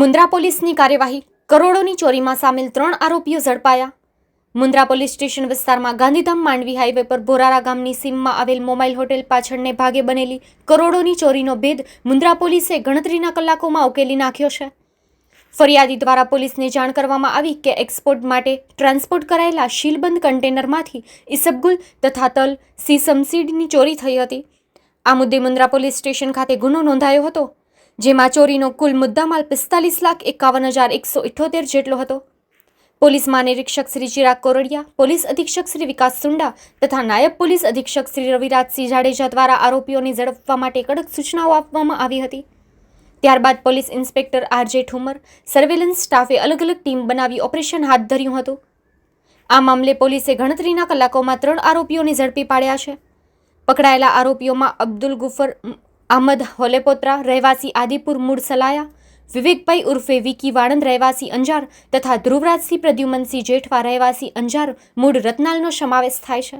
મુન્દ્રા પોલીસની કાર્યવાહી કરોડોની ચોરીમાં સામેલ ત્રણ આરોપીઓ ઝડપાયા. મુન્દ્રા પોલીસ સ્ટેશન વિસ્તારમાં ગાંધીધામ માંડવી હાઈવે પર ભોરારા ગામની સીમમાં આવેલ મોબાઈલ હોટેલ પાછળને ભાગે બનેલી કરોડોની ચોરીનો ભેદ મુન્દ્રા પોલીસે ગણતરીના કલાકોમાં ઉકેલી નાખ્યો છે. ફરિયાદી દ્વારા પોલીસને જાણ કરવામાં આવી કે એક્સપોર્ટ માટે ટ્રાન્સપોર્ટ કરાયેલા શીલબંધ કન્ટેનરમાંથી ઇસબગુલ તથા તલ સીસમ સીડની ચોરી થઈ હતી. આ મુદ્દે મુન્દ્રા પોલીસ સ્ટેશન ખાતે ગુનો નોંધાયો હતો. જેમાં ચોરીનો કુલ મુદ્દામાલ પિસ્તાલીસ લાખ એકાવન હજાર એકસો ઇઠોતેર જેટલો હતો. પોલીસ મહાનિરીક્ષક શ્રી ચિરાગ કોરડિયા, પોલીસ અધિક્ષક શ્રી વિકાસ સુંડા તથા નાયબ પોલીસ અધિક્ષક શ્રી રવિરાજસિંહ જાડેજા દ્વારા આરોપીઓને ઝડપવા માટે કડક સૂચનાઓ આપવામાં આવી હતી. ત્યારબાદ police inspector R J Thumar, surveillance સ્ટાફે અલગ અલગ ટીમ બનાવી ઓપરેશન હાથ ધર્યું હતું. આ મામલે પોલીસે ગણતરીના કલાકોમાં ત્રણ આરોપીઓને ઝડપી પાડ્યા છે. પકડાયેલા આરોપીઓમાં અબ્દુલ ગુફર અહમદ હોલેપોત્રા, રહેવાસી આદિપુર મૂળ સલાયા, વિવેકભાઈ ઉર્ફે વિકી વાણંદ, રહેવાસી અંજાર તથા ધ્રુવરાજસિંહ પ્રદ્યુમનસિંહ જેઠવા, રહેવાસી અંજાર મૂળ રત્નાલનો સમાવેશ થાય છે.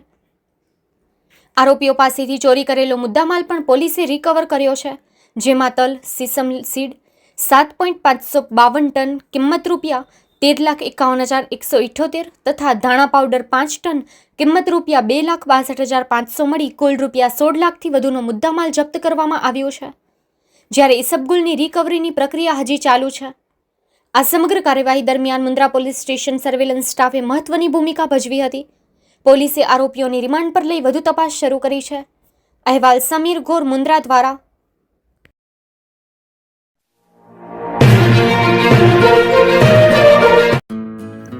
આરોપીઓ પાસેથી ચોરી કરેલો મુદ્દામાલ પણ પોલીસે રિકવર કર્યો છે. જેમાં તલ, સીસમ સીડ, સાત પોઈન્ટ પાંચસો બાવન ટન કિંમત રૂપિયા તેર લાખ એકાવન હજાર એકસો ઇઠ્ઠોતેર તથા ધાણા પાવડર પાંચ ટન, કિંમત રૂપિયા બે લાખ બાસઠ હજાર પાંચસો મળી કુલ રૂપિયા સોળ લાખથી વધુનો મુદ્દામાલ જપ્ત કરવામાં આવ્યો છે. જ્યારે ઇસબગુલની રિકવરીની પ્રક્રિયા હજી ચાલુ છે. આ સમગ્ર કાર્યવાહી દરમિયાન મુન્દ્રા પોલીસ સ્ટેશન સર્વેલન્સ સ્ટાફે મહત્વની ભૂમિકા ભજવી હતી. પોલીસે આરોપીઓની રિમાન્ડ પર લઈ વધુ તપાસ શરૂ કરી છે. અહેવાલ સમીર ગોર મુન્દ્રા દ્વારા